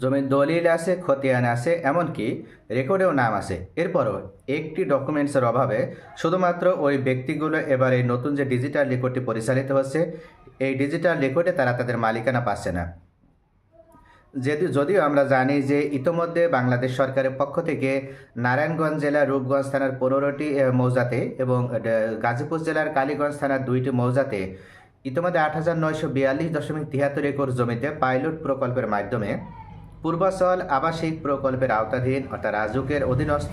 জমির দলিল আছে, খতিয়ান আছে, এমনকি রেকর্ডেও নাম আছে। এরপরও একটি ডকুমেন্টসের অভাবে শুধুমাত্র ওই ব্যক্তিগুলো এবার এই নতুন যে ডিজিটাল রেকর্ডটি পরিচালিত হচ্ছে, এই ডিজিটাল রেকর্ডে তারা তাদের মালিকানা পাচ্ছে না। যেহেতু যদিও আমরা জানি যে ইতোমধ্যে বাংলাদেশ সরকারের পক্ষ থেকে নারায়ণগঞ্জ জেলার রূপগঞ্জ থানার পনেরোটি মৌজাতে এবং গাজীপুর জেলার কালীগঞ্জ থানার দুইটি মৌজাতে ইতোমধ্যে আট হাজার নয়শো বিয়াল্লিশ দশমিক তিয়াত্তর একর জমিতে পাইলট প্রকল্পের মাধ্যমে পূর্বাচল আবাসিক প্রকল্পের আওতাধীন অর্থাৎ রাজুকের অধীনস্থ।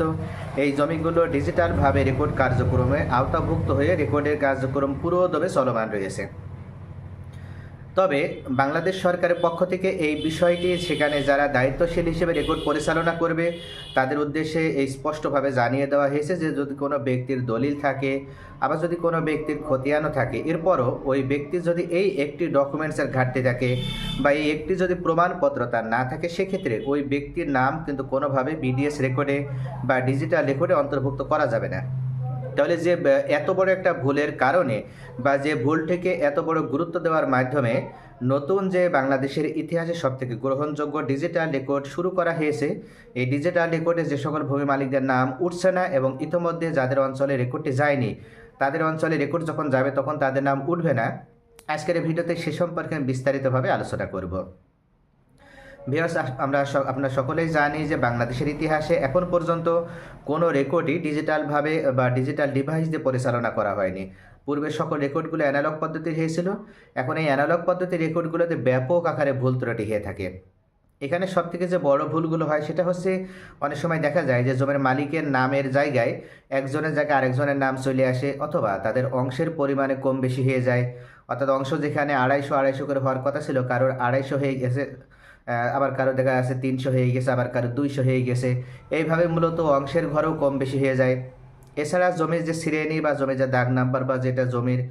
এই জমিগুলো ডিজিটালভাবে রেকর্ড কার্যক্রমে আওতাভুক্ত হয়ে রেকর্ডের কার্যক্রম পুরোদমে চলমান রয়েছে। তবে বাংলাদেশ সরকারের পক্ষ থেকে এই বিষয়টি সেখানে যারা দায়িত্বশীল হিসেবে রেকর্ড পরিচালনা করবে, তাদের উদ্দেশ্যে এই স্পষ্টভাবে জানিয়ে দেওয়া হয়েছে যে যদি কোনো ব্যক্তির দলিল থাকে আবার যদি কোনো ব্যক্তির খতিয়ানও থাকে, এরপরও ওই ব্যক্তির যদি এই একটি ডকুমেন্টসের ঘাটতি থাকে বা এই একটি যদি প্রমাণপত্র তার না থাকে, সেক্ষেত্রে ওই ব্যক্তির নাম কিন্তু কোনোভাবে বিডিএস রেকর্ডে বা ডিজিটাল রেকর্ডে অন্তর্ভুক্ত করা যাবে না। তাহলে যে এত বড় একটা ভুলের কারণে বা যে ভুলটিকে এত বড় গুরুত্ব দেওয়ার মাধ্যমে নতুন যে বাংলাদেশের ইতিহাসে সবথেকে গ্রহণযোগ্য ডিজিটাল রেকর্ড শুরু করা হয়েছে, এই ডিজিটাল রেকর্ডে যে সকল ভূমি মালিকদের নাম উঠছে না এবং ইতোমধ্যে যাদের অঞ্চলে রেকর্ডটি যায়নি, তাদের অঞ্চলে রেকর্ড যখন যাবে তখন তাদের নাম উঠবে না। আজকের ভিডিওতে সে সম্পর্কে আমি বিস্তারিতভাবে আলোচনা করব। ভিউয়ার্স আমরা আপনারা সকলেই জানি যে বাংলাদেশের ইতিহাসে এখন পর্যন্ত কোনো রেকর্ডই ডিজিটালভাবে বা ডিজিটাল ডিভাইস দিয়ে পরিচালনা করা হয়নি। পূর্বে সকল রেকর্ডগুলো অ্যানালগ পদ্ধতির হয়েছিল। এখন এই অ্যানালগ পদ্ধতির রেকর্ডগুলোতে ব্যাপক আকারে ভুল ত্রুটি হয়ে থাকে। এখানে সব থেকে যে বড় ভুলগুলো হয় সেটা হচ্ছে অনেক সময় দেখা যায় যে জমির মালিকের নামের জায়গায় একজনের জায়গায় আরেকজনের নাম চলে আসে অথবা তাদের অংশের পরিমাণে কম বেশি হয়ে যায়। অর্থাৎ অংশ যেখানে আড়াইশো আড়াইশো করে হওয়ার কথা ছিল, কারোর আড়াইশো হয়ে গেছে আবার কারও দেখা যাচ্ছে তিনশো হয়ে গেছে, আবার কারও দুইশো হয়ে গেছে। এইভাবে মূলত অংশের ঘরেও কম বেশি হয়ে যায়। এছাড়া জমির যে শ্রেণি বা জমির যে দাগ নাম্বার বা যেটা জমির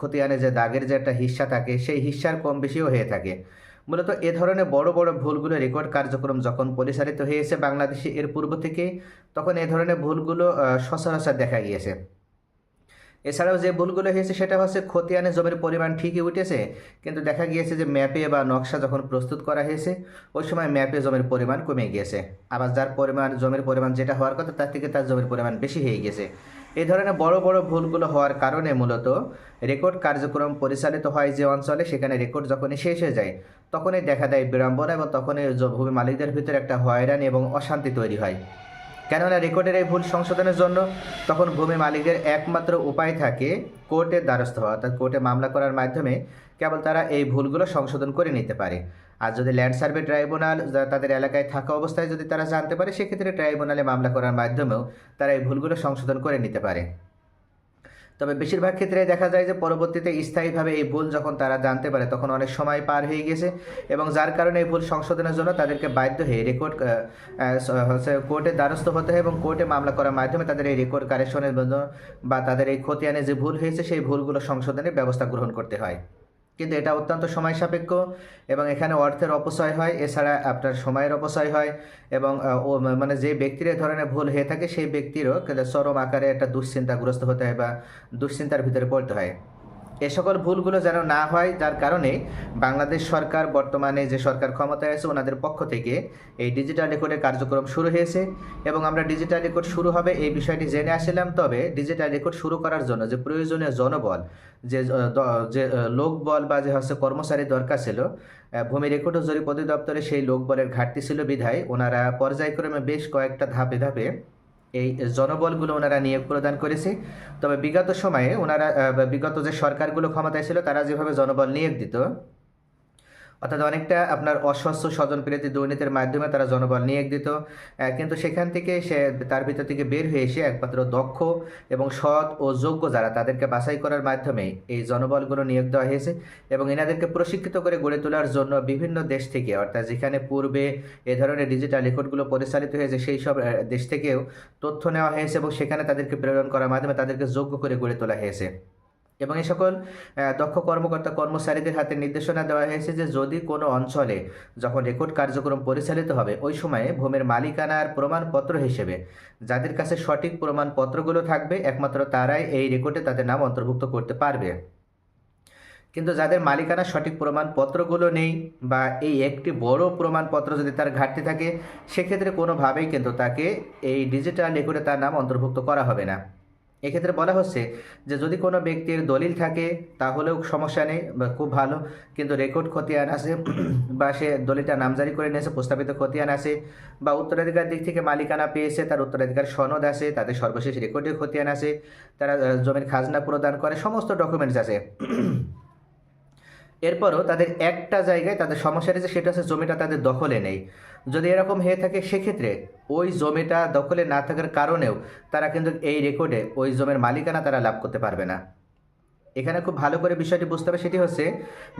খতিয়ানে যে দাগের যে একটা হিস্সা থাকে, সেই হিস্সার কম বেশিও হয়ে থাকে। মূলত এ ধরনের বড় বড় ভুলগুলো রেকর্ড কার্যক্রম যখন পরিচালিত হয়েছে বাংলাদেশে এর পূর্ব থেকে, তখন এ ধরনের ভুলগুলো সচরাচর দেখা গিয়েছে। এছাড়াও যে ভুলগুলো হয়েছে সেটা হচ্ছে খতিয়ানে জমির পরিমাণ ঠিকই উঠেছে, কিন্তু দেখা গিয়েছে যে ম্যাপে বা নকশা যখন প্রস্তুত করা হয়েছে, ওই সময় ম্যাপে জমির পরিমাণ কমে গিয়েছে। আবার যার পরিমাণ, জমির পরিমাণ যেটা হওয়ার কথা, তার থেকে তার জমির পরিমাণ বেশি হয়ে গেছে এই ধরনের বড় বড় ভুলগুলো হওয়ার কারণে মূলত রেকর্ড কার্যক্রম পরিচালিত হয় যে অঞ্চলে, সেখানে রেকর্ড যখনই শেষ হয়ে যায়, তখনই দেখা দেয় বিড়ম্বনা এবং তখনই ভূমি মালিকদের ভিতরে একটা হয়রানি এবং অশান্তি তৈরি হয়। কেননা রেকর্ডের এই ভুল সংশোধনের জন্য তখন ভূমি মালিকদের একমাত্র উপায় থাকে কোর্টের দ্বারস্থ হওয়া, অর্থাৎ কোর্টে মামলা করার মাধ্যমে কেবল তারা এই ভুলগুলো সংশোধন করে নিতে পারে। আর যদি ল্যান্ড সার্ভে ট্রাইব্যুনাল তাদের এলাকায় থাকা অবস্থায় যদি তারা জানতে পারে, সেক্ষেত্রে ট্রাইব্যুনালে মামলা করার মাধ্যমেও তারা এই ভুলগুলো সংশোধন করে নিতে পারে। তবে বেশিরভাগ ক্ষেত্রে দেখা যায় যে পরবর্তীতে স্থায়ীভাবে এই ভুল যখন তারা জানতে পারে, তখন অনেক সময় পার হয়ে গেছে এবং যার কারণে এই ভুল সংশোধনের জন্য তাদেরকে বাধ্য হয়ে রেকর্ড হচ্ছে কোর্টে দ্বারস্থ হতে হয় এবং কোর্টে মামলা করার মাধ্যমে তাদের এই রেকর্ড কারেকশনের জন্য বা তাদের এই খতিয়ানে যে ভুল হয়েছে, সেই ভুলগুলো সংশোধনের ব্যবস্থা গ্রহণ করতে হয়। কিন্তু এটা অত্যন্ত সময় সাপেক্ষ এবং এখানে অর্থের অপচয় হয়, এছাড়া আপনার সময়ের অপচয় হয় এবং মানে যে ব্যক্তির এ ধরনের ভুল হয়ে থাকে সেই ব্যক্তিরও কিন্তু চরম আকারে একটা দুশ্চিন্তাগ্রস্ত হতে হয় বা দুশ্চিন্তার ভিতরে পড়তে হয়। এ সকল ভুলগুলো যেন না হয়, যার কারণে বাংলাদেশ সরকার বর্তমানে যে সরকার ক্ষমতায় আছে, ওনাদের পক্ষ থেকে এই ডিজিটাল রেকর্ডের কার্যক্রম শুরু হয়েছে এবং আমরা ডিজিটাল রেকর্ড শুরু হবে এই বিষয়টি জেনে আসলাম। তবে ডিজিটাল রেকর্ড শুরু করার জন্য যে প্রয়োজনীয় জনবল, যে যে লোকবল বা যে হচ্ছে কর্মচারী দরকার ছিল ভূমি রেকর্ড ও জরিপ অধিদপ্তরে সেই লোকবলের ঘাটতি ছিল বিধায় ওনারা পর্যায়ক্রমে বেশ কয়েকটা ধাপে ধাপে এই জনবলগুলো ওনারা নিয়োগ প্রদান করেছে। তবে বিগত সময়ে ওনারা বিগত যে সরকারগুলো ক্ষমতায় ছিল, তারা যেভাবে জনবল নিয়োগ দিত অর্থাৎ অনেকটা আপনার অস্বস্থ স্বজন প্রীতি দুর্নীতির মাধ্যমে তারা জনবল নিয়োগ দিত কিন্তু সেখান থেকে সে তার ভিতর থেকে বের হয়ে এসে একমাত্র দক্ষ এবং সৎ ও যোগ্য যারা, তাদেরকে বাছাই করার মাধ্যমে এই জনবলগুলো নিয়োগ দেওয়া হয়েছে এবং এনাদেরকে প্রশিক্ষিত করে গড়ে তোলার জন্য বিভিন্ন দেশ থেকে, অর্থাৎ যেখানে পূর্বে এ ধরনের ডিজিটাল রেকর্ডগুলো পরিচালিত হয়েছে, সেই সব দেশ থেকেও তথ্য নেওয়া হয়েছে এবং সেখানে তাদেরকে প্রেরণ করার মাধ্যমে তাদেরকে যোগ্য করে গড়ে তোলা হয়েছে। এবং এই সকল দক্ষ কর্মকর্তা কর্মচারীদের হাতে নির্দেশনা দেওয়া হয়েছে যে যদি কোনো অঞ্চলে যখন রেকর্ড কার্যক্রম পরিচালিত হবে, ওই সময়ে ভূমির মালিকানার প্রমাণপত্র হিসেবে যাদের কাছে সঠিক প্রমাণপত্রগুলো থাকবে, একমাত্র তারাই এই রেকর্ডে তাদের নাম অন্তর্ভুক্ত করতে পারবে। কিন্তু যাদের মালিকানা সঠিক প্রমাণপত্রগুলো নেই বা এই একটি বড় প্রমাণপত্র যদি তার ঘাটতি থাকে, সেক্ষেত্রে কোনোভাবেই কিন্তু তাকে এই ডিজিটাল রেকর্ডে তার নাম অন্তর্ভুক্ত করা হবে না। এক্ষেত্রে বলা হচ্ছে যে যদি কোনো ব্যক্তির দলিল থাকে, তাহলেও সমস্যা নেই, বা খুব ভালো। কিন্তু রেকর্ড খতিয়ান আছে, বা সে দলিলটা নামজারি করে নিয়েছে, প্রস্তাবিত খতিয়ান আছে, বা উত্তরাধিকার দিক থেকে মালিকানা পেয়েছে, তার উত্তরাধিকার সনদ আছে তাদের সর্বশেষ রেকর্ডের খতিয়ান আছে, তারা জমির খাজনা প্রদান করে, সমস্ত ডকুমেন্টস আছে। এরপরও তাদের একটা জায়গায় তাদের সমস্যা রয়েছে, সেটা হচ্ছে জমিটা তাদের দখলে নেই। যদি এরকম হয়ে থাকে, সেক্ষেত্রে ওই জমিটা দখলে না থাকার কারণেও তারা কিন্তু এই রেকর্ডে ওই জমির মালিকানা তারা লাভ করতে পারবে না। এখানে খুব ভালো করে বিষয়টি বুঝতে হবে, সেটি হচ্ছে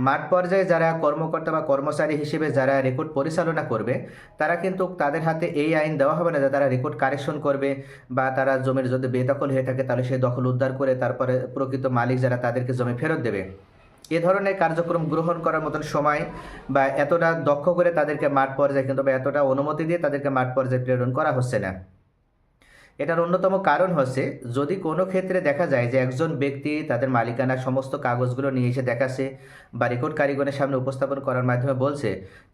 মাঠ পর্যায়ে যারা কর্মকর্তা বা কর্মচারী হিসেবে যারা রেকর্ড পরিচালনা করবে, তারা কিন্তু তাদের হাতে এই আইন দেওয়া হবে না যে তারা রেকর্ড কারেকশন করবে বা তারা জমির যদি বেদখল হয়ে থাকে, তাহলে সেই দখল উদ্ধার করে তারপরে প্রকৃত মালিক যারা তাদেরকে জমি ফেরত দেবে। এ ধরনের কার্যক্রম গ্রহণ করার মতন সময় বা এতটা দক্ষ করে তাদেরকে মাঠ পর্যায়ে কিন্তু বা এতটা অনুমতি দিয়ে তাদেরকে মাঠ পর্যায়ে প্রেরণ করা হচ্ছে না। এটার অন্যতম কারণ হচ্ছে, যদি কোনো ক্ষেত্রে দেখা যায় যে একজন ব্যক্তি তাদের মালিকানার সমস্ত কাগজগুলো নিয়ে এসে দেখাচ্ছে বা রেকর্ড কারিগরের সামনে উপস্থাপন করার মাধ্যমে বলছে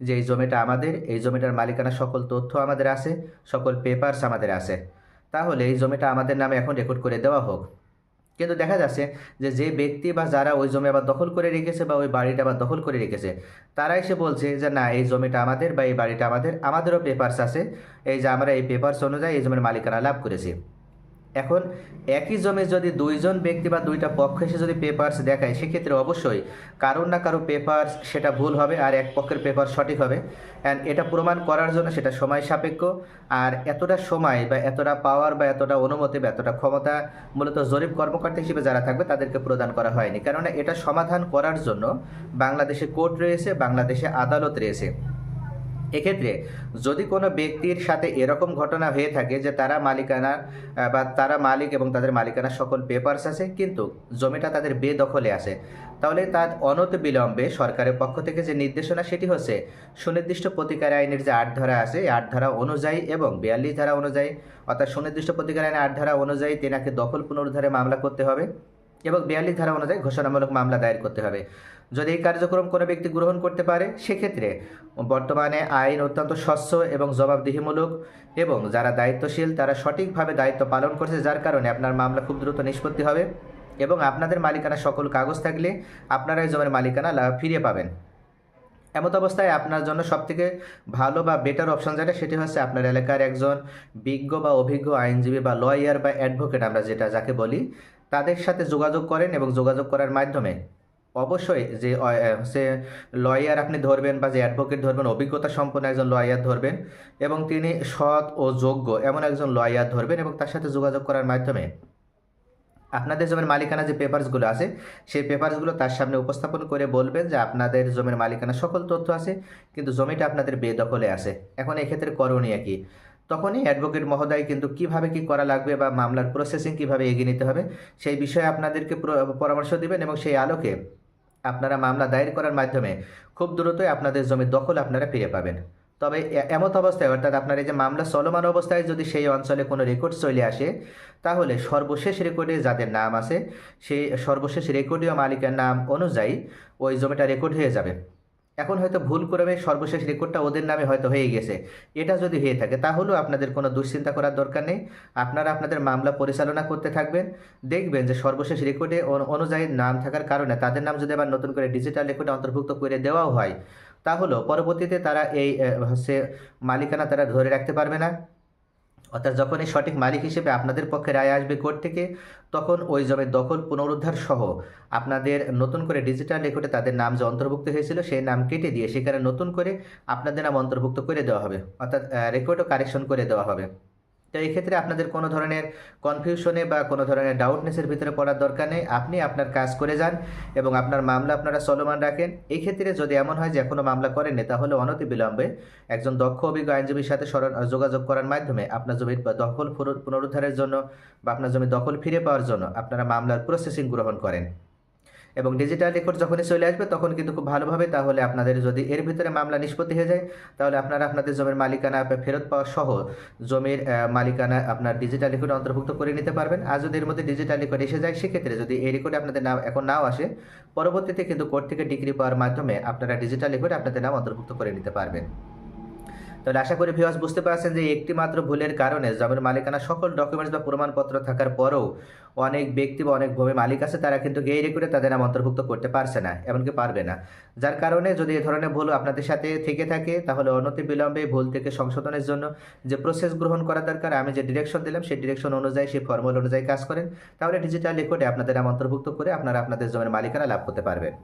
যে এই জমিটা আমাদের, এই জমিটার মালিকানা সকল তথ্য আমাদের আছে, সকল পেপারস আমাদের আছে, তাহলে এই জমিটা আমাদের নামে এখন রেকর্ড করে দেওয়া হোক। কিন্তু দেখা যাচ্ছে যে যে ব্যক্তি বা যারা ওই জমি আবার দখল করে রেখেছে বা ওই বাড়িটা আবার দখল করে রেখেছে তারা এসে বলছে যে না, এই জমিটা আমাদের বা এই বাড়িটা আমাদের, আমাদেরও পেপার্স আছে। এই যে আমরা এই পেপার্স অনুযায়ী এই জমির মালিকানা লাভ করেছি। এখন একই জমি যদি দুইজন ব্যক্তি বা দুইটা পক্ষ এসে যদি পেপারস দেখায়, সেক্ষেত্রে অবশ্যই কারোর না কারও পেপারস সেটা ভুল হবে আর এক পক্ষের পেপার সঠিক হবে। অ্যান্ড এটা প্রমাণ করার জন্য সেটা সময় সাপেক্ষ। আর এতটা সময় বা এতটা পাওয়ার বা এতটা অনুমতি বা এতটা ক্ষমতা মূলত জরিপ কর্মকর্তা হিসেবে যারা থাকবে, তাদেরকে প্রদান করা হয়নি। কেননা এটা সমাধান করার জন্য বাংলাদেশে কোর্ট রয়েছে, বাংলাদেশে আদালত রয়েছে। এক্ষেত্রে যদি কোনো ব্যক্তির সাথে এরকম ঘটনা হয়ে থাকে যে তারা মালিকানা বা তারা মালিক এবং তাদের মালিকানার সকল পেপারস আছে, কিন্তু জমিটা তাদের বেদখলে আছে, তাহলে তার অনত বিলম্বে সরকারের পক্ষ থেকে যে নির্দেশনা সেটি হচ্ছে সুনির্দিষ্ট প্রতিকার আইনের যে আট ধারা আছে, এই আট ধারা অনুযায়ী এবং বিয়াল্লিশ ধারা অনুযায়ী, অর্থাৎ সুনির্দিষ্ট প্রতিকার আইনের আট ধারা অনুযায়ী তেনাকে দখল পুনরুদ্ধারে মামলা করতে হবে এবং বিয়াল্লিশ ধারা অনুযায়ী ঘোষণামূলক মামলা দায়ের করতে হবে। যদি এই কার্যক্রম কোনো ব্যক্তি গ্রহণ করতে পারে, সেক্ষেত্রে বর্তমানে আইন অত্যন্ত স্বচ্ছ এবং জবাবদিহিমূলক এবং যারা দায়িত্বশীল, তারা সঠিকভাবে দায়িত্ব পালন করছে, যার কারণে আপনার মামলা খুব দ্রুত নিষ্পত্তি হবে এবং আপনাদের মালিকানা সকল কাগজ থাকলে আপনারা এই জমির মালিকানা লাভ ফিরে পাবেন। এমত অবস্থায় আপনার জন্য সবথেকে ভালো বা বেটার অপশন যেটা, সেটি হচ্ছে আপনার এলাকার একজন বিজ্ঞ বা অভিজ্ঞ আইনজীবী বা লয়ার বা অ্যাডভোকেট আমরা যেটা, যাকে বলি, তাদের সাথে যোগাযোগ করেন এবং যোগাযোগ করার মাধ্যমে অবশ্যই যে সে লয়ার আপনি ধরবেন বা যে অ্যাডভোকেট ধরবেন, অভিজ্ঞতা সম্পন্ন একজন লয়ার ধরবেন এবং তিনি সৎ ও যোগ্য এমন একজন লয়ার ধরবেন এবং তার সাথে যোগাযোগ করার মাধ্যমে আপনাদের জমির মালিকানা যে পেপারসগুলো আছে, সেই পেপারসগুলো তার সামনে উপস্থাপন করে বলবেন যে আপনাদের জমির মালিকানা সকল তথ্য আছে, কিন্তু জমিটা আপনাদের বেদখলে আছে। এখন এক্ষেত্রে করণীয় কি? তখনই অ্যাডভোকেট মহোদয় কিন্তু কীভাবে কি করা লাগবে বা মামলার প্রসেসিং কীভাবে এগিয়ে নিতে হবে, সেই বিষয়ে আপনাদেরকে পরামর্শ দিবেন এবং সেই আলোকে আপনারা মামলা দায়ের করার মাধ্যমে খুব দ্রুতই আপনাদের জমির দখল আপনারা ফিরে পাবেন। তবে এমত অবস্থায়, অর্থাৎ আপনার এই যে মামলা চলমান অবস্থায় যদি সেই অঞ্চলে কোনো রেকর্ড চলে আসে, তাহলে সর্বশেষ রেকর্ডে যাদের নাম আছে, সেই সর্বশেষ রেকর্ডীয় মালিকের নাম অনুযায়ী ওই জমিটা রেকর্ড হয়ে যাবে। এখন হয়তো ভুল করে সর্বশেষ রেকর্ডটা ওদের নামে হয়তো হয়ে গেছে। এটা যদি হয়ে থাকে, তাহলেও আপনাদের কোনো দুশ্চিন্তা করার দরকার নেই। আপনারা আপনাদের মামলা পরিচালনা করতে থাকবেন। দেখবেন যে সর্বশেষ রেকর্ডে অনুযায়ী নাম থাকার কারণে তাদের নাম যদি আবার নতুন করে ডিজিটাল রেকর্ডে অন্তর্ভুক্ত করে দেওয়াও হয়, তাহলেও পরবর্তীতে তারা এই হচ্ছে মালিকানা তারা ধরে রাখতে পারবে না। অর্থাৎ যখন এই সঠিক মালিক হিসেবে আপনাদের পক্ষে রায় আসবে কোর্ট থেকে, তখন ওই জমির দখল পুনরুদ্ধার সহ আপনাদের নতুন করে ডিজিটাল রেকর্ডে তাদের নাম যে অন্তর্ভুক্ত হয়েছিল, সেই নাম কেটে দিয়ে সেখানে নতুন করে আপনাদের নাম অন্তর্ভুক্ত করে দেওয়া হবে। অর্থাৎ রেকর্ডও কারেকশন করে দেওয়া হবে। তো এই ক্ষেত্রে আপনাদের কোনো ধরনের কনফিউশনে বা কোনো ধরনের ডাউটনেসের ভিতরে পড়ার দরকার নেই। আপনি আপনার কাজ করে যান এবং আপনার মামলা আপনারা চলমান রাখেন। এই ক্ষেত্রে যদি এমন হয় যে এখনও মামলা করেননি, তাহলে অনতি বিলম্বে একজন দক্ষ অভিজ্ঞ আইনজীবীর সাথে যোগাযোগ করার মাধ্যমে আপনার জমির দখল পুনরুদ্ধারের জন্য বা আপনার জমি দখল ফিরে পাওয়ার জন্য আপনারা মামলার প্রসেসিং গ্রহণ করেন। এবং ডিজিটাল রেকর্ড যখনই চলে আসবে, তখন কিন্তু খুব ভালোভাবে তাহলে আপনাদের যদি এর ভিতরে মামলা নিষ্পত্তি হয়ে যায়, তাহলে আপনারা আপনাদের জমির মালিকানা ফেরত পাওয়া সহ জমির মালিকানা আপনার ডিজিটাল রেকর্ডে অন্তর্ভুক্ত করে নিতে পারবেন। আর যদি এর মধ্যে ডিজিটাল রেকর্ড এসে যায়, সেক্ষেত্রে যদি এই রেকর্ডে আপনাদের নাম এখন নাও আসে, পরবর্তীতে কিন্তু কোর্ট থেকে ডিগ্রি পাওয়ার মাধ্যমে আপনারা ডিজিটাল রেকর্ডে আপনাদের নাম অন্তর্ভুক্ত করে নিতে পারবেন। তাহলে আশা করি ভিউয়ার্স বুঝতে পারছেন যে একটি মাত্র ভুলের কারণে জমির মালিকানা সকল ডকুমেন্টস বা প্রমাণপত্র থাকার পরেও অনেক ব্যক্তি বা অনেক ভূমি মালিক আছে, তারা কিন্তু এই রেকর্ডে তাদের নাম অন্তর্ভুক্ত করতে পারছে না, এমনকি পারবে না। যার কারণে যদি এ ধরনের ভুল আপনাদের সাথে থেকে থাকে, তাহলে অনতি বিলম্বে ভুল থেকে সংশোধনের জন্য যে প্রসেস গ্রহণ করা দরকার, আমি যে ডিরেকশন দিলাম, সেই ডিরেকশন অনুযায়ী, সেই ফর্মুলা অনুযায়ী কাজ করেন। তাহলে ডিজিটাল রেকর্ডে আপনাদের নাম অন্তর্ভুক্ত করে আপনারা আপনাদের জমির মালিকানা লাভ করতে পারবেন।